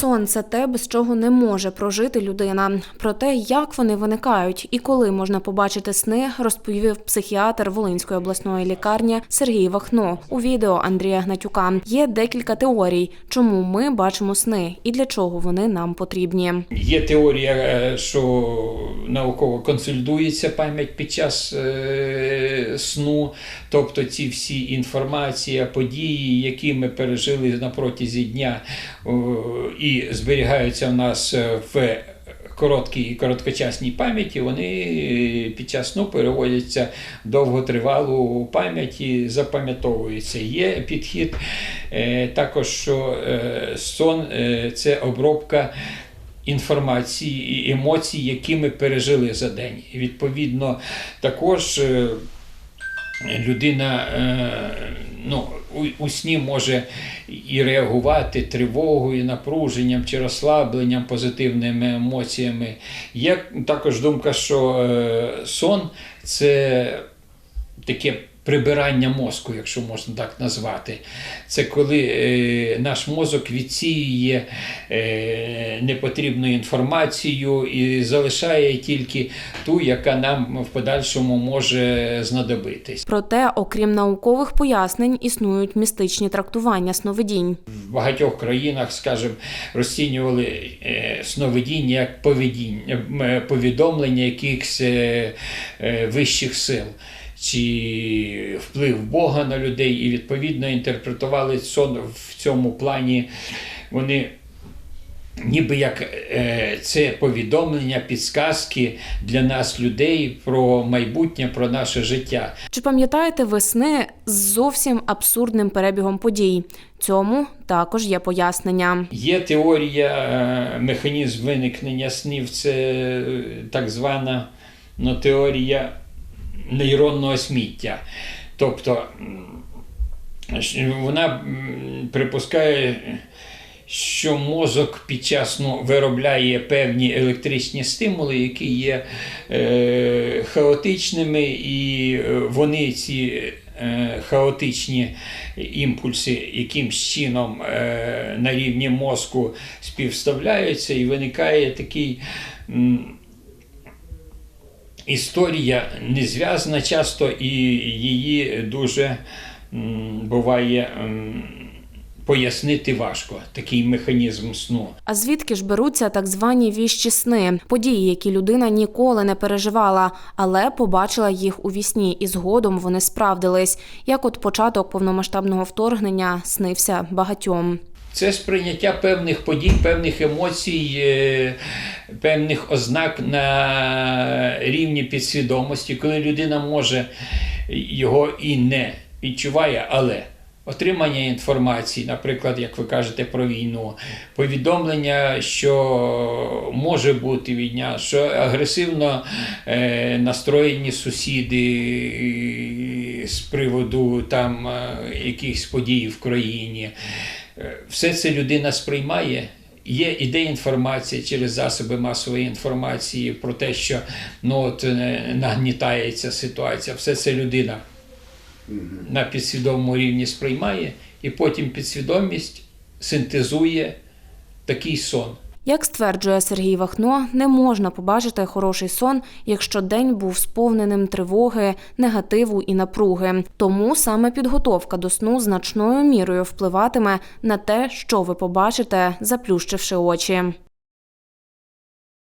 Сон це те, без чого не може прожити людина. Про те, як вони виникають і коли можна побачити сни, розповів психіатр Волинської обласної лікарні Сергій Вахно у відео Андрія Гнатюка. Є декілька теорій, чому ми бачимо сни і для чого вони нам потрібні. Є теорія, е, що науково консолідується пам'ять під час е, сну, тобто ці всі інформація, події, які ми пережили на протязі дня, о, і зберігаються в нас е, в короткій і короткочасній пам'яті, вони під час сну переводяться довготривалу пам'ять і запам'ятовуються. Є підхід е, також, що е, сон це обробка інформації і емоцій, які ми пережили за день. І відповідно, також людина е, ну, у, сні може і реагувати тривогою, напруженням чи розслабленням, позитивними емоціями. Є також думка, що е, сон це таке прибирання мозку, якщо можна так назвати. Це коли е, наш мозок відсіює е, непотрібну інформацію і залишає тільки ту, яка нам в подальшому може знадобитись. Проте, окрім наукових пояснень, існують містичні трактування сновидінь. В багатьох країнах, скажімо, розцінювали е, сновидіння як повідомлення якихось вищих сил. Чи вплив Бога на людей, і відповідно інтерпретували сон в цьому плані. Вони ніби як е, це повідомлення, підсказки для нас, людей, про майбутнє, про наше життя. Чи пам'ятаєте ви сни з зовсім абсурдним перебігом подій? Цьому також є пояснення. Є теорія, е, механізм виникнення снів, це е, так звана ну, теорія нейронного сміття. Тобто вона припускає, що мозок під час ну, виробляє певні електричні стимули, які є е, хаотичними, і е, вони ці е, хаотичні імпульси якимсь чином е, на рівні мозку співставляються, і виникає такий. Історія не зв'язана часто і її дуже буває пояснити важко, такий механізм сну. А звідки ж беруться так звані віщі сни, події, які людина ніколи не переживала, але побачила їх у вісні, і згодом вони справдились. Як от початок повномасштабного вторгнення снився багатьом. Це сприйняття певних подій, певних емоцій, е, певних ознак на рівні підсвідомості, коли людина може його і не відчуває, але отримання інформації, наприклад, як ви кажете про війну, повідомлення, що може бути війна, що агресивно е, настроєні сусіди з приводу там е, якихось подій в країні. Е, Все це людина сприймає. Є іде інформація через засоби масової інформації про те, що ну, от, е, нагнітається ситуація. Все це людина на підсвідомому рівні сприймає, і потім підсвідомість синтезує такий сон. Як стверджує Сергій Вахно, не можна побачити хороший сон, якщо день був сповненим тривоги, негативу і напруги. Тому саме підготовка до сну значною мірою впливатиме на те, що ви побачите, заплющивши очі.